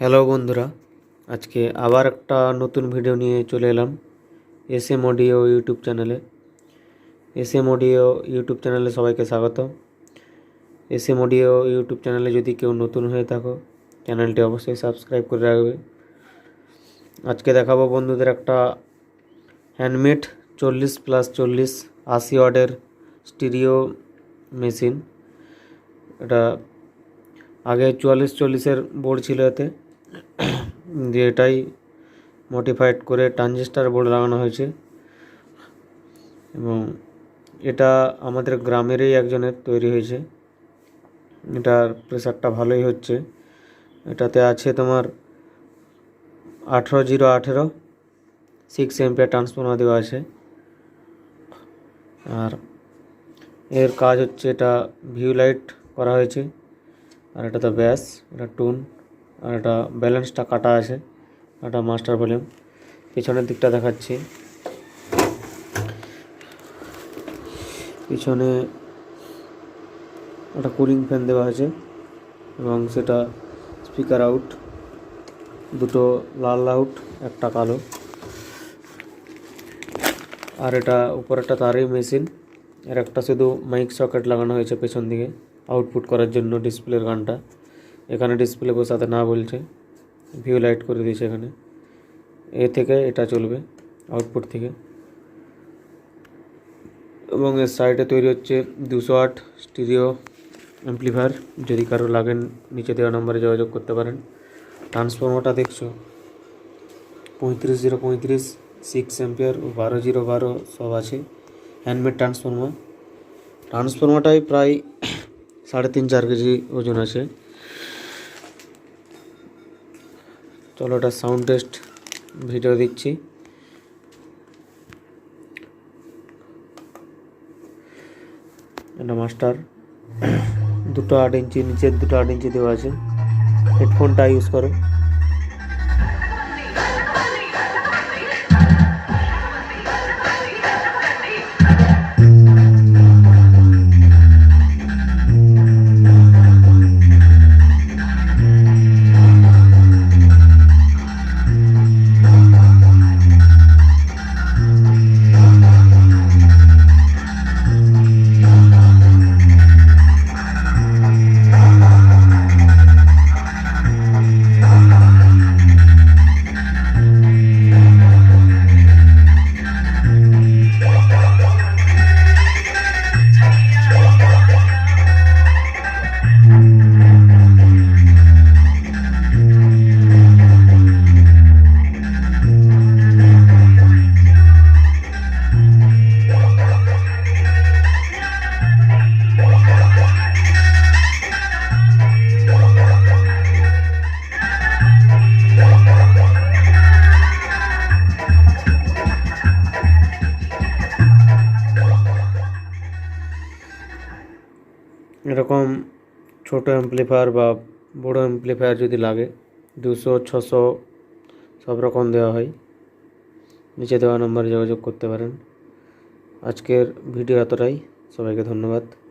Hello বন্ধুরা, আজকে আবার একটা নতুন ভিডিও নিয়ে চলে এলাম এস এম অডিও ইউটিউব চ্যানেলে এস এম অডিও ইউটিউব চ্যানেলে সবাইকে স্বাগত। এস এম অডিও ইউটিউব চ্যানেলে যদি কেউ নতুন হয়ে থাকো চ্যানেলটি অবশ্যই সাবস্ক্রাইব করে রাখবে। আজকে দেখাবো বন্ধুদের একটা হ্যান্ডমেড চল্লিশ প্লাস চল্লিশ আশি ওয়ার্ডের স্টিরিও মেশিন এটা আগে চুয়াল্লিশ চল্লিশের বোর্ড ছিল এতে। দিয়ে এটাই মডিফাইড করে ট্রানজিস্টার বোর্ড লাগানো হয়েছে। এবং এটা আমাদের গ্রামেরই একজনের তৈরি হয়েছে। এটার প্রেশারটা ভালোই হচ্ছে। এটাতে আছে তোমার আঠেরো জিরো আঠেরো সিক্স এমপিয়ার ট্রান্সফর্মার দেওয়া আছে। আর এর কাজ হচ্ছে এটা ভিউ লাইট করা হয়েছে। আর এটা তো ব্যাস, এটা টুন। আর এটা ব্যালেন্সটা কাটা আছে এটা মাস্টার ভলিউম পিছনের দিকটা দেখাচ্ছি। পিছনে একটা কুলিং ফ্যান দেওয়া আছে এবং সেটা স্পিকার আউট দুটো লাল আউট একটা কালো। আর এটা উপর একটা তারই মেশিন এর একটা শুধু মাইক সকেট লাগানো হয়েছে পেছন দিকে আউটপুট করার জন্য ডিসপ্লের গানটা। এখানে ডিসপ্লে বসাতে না বলছে ভিউ লাইট করে দিয়েছে এখানে। এ থেকে এটা চলবে আউটপুট থেকে। এবং এর সাইডে তৈরি হচ্ছে দুশো আট স্টিরিও অ্যাম্পলিফায়ার যদি কারও লাগেন, নিচে দেওয়া নম্বরে যোগাযোগ করতে পারেন। ট্রান্সফর্মারটা দেখছ? পঁয়ত্রিশ জিরো পঁয়ত্রিশ সিক্স অ্যাম্পিয়ার ও বারো জিরো বারো সব আছে। হ্যান্ডমেড ট্রান্সফর্মার ট্রান্সফর্মারটাই প্রায় সাড়ে তিন চার কেজি ওজন আছে। চলো এটা সাউন্ড টেস্ট ভিডিও দিচ্ছি। এটা মাস্টার দুটো আট ইঞ্চি নিচের দুটো আট ইঞ্চি দেওয়া আছে। হেডফোনটা ইউজ করো। এরকম ছোট অ্যাম্পলিফায়ার বা বড় অ্যাম্পলিফায়ার যদি লাগে, দুশো, ছশো, সব রকম দেওয়া হয়। নিচে দেওয়া নম্বরে যোগাযোগ করতে পারেন। আজকের ভিডিও এতটাই। সবাইকে ধন্যবাদ।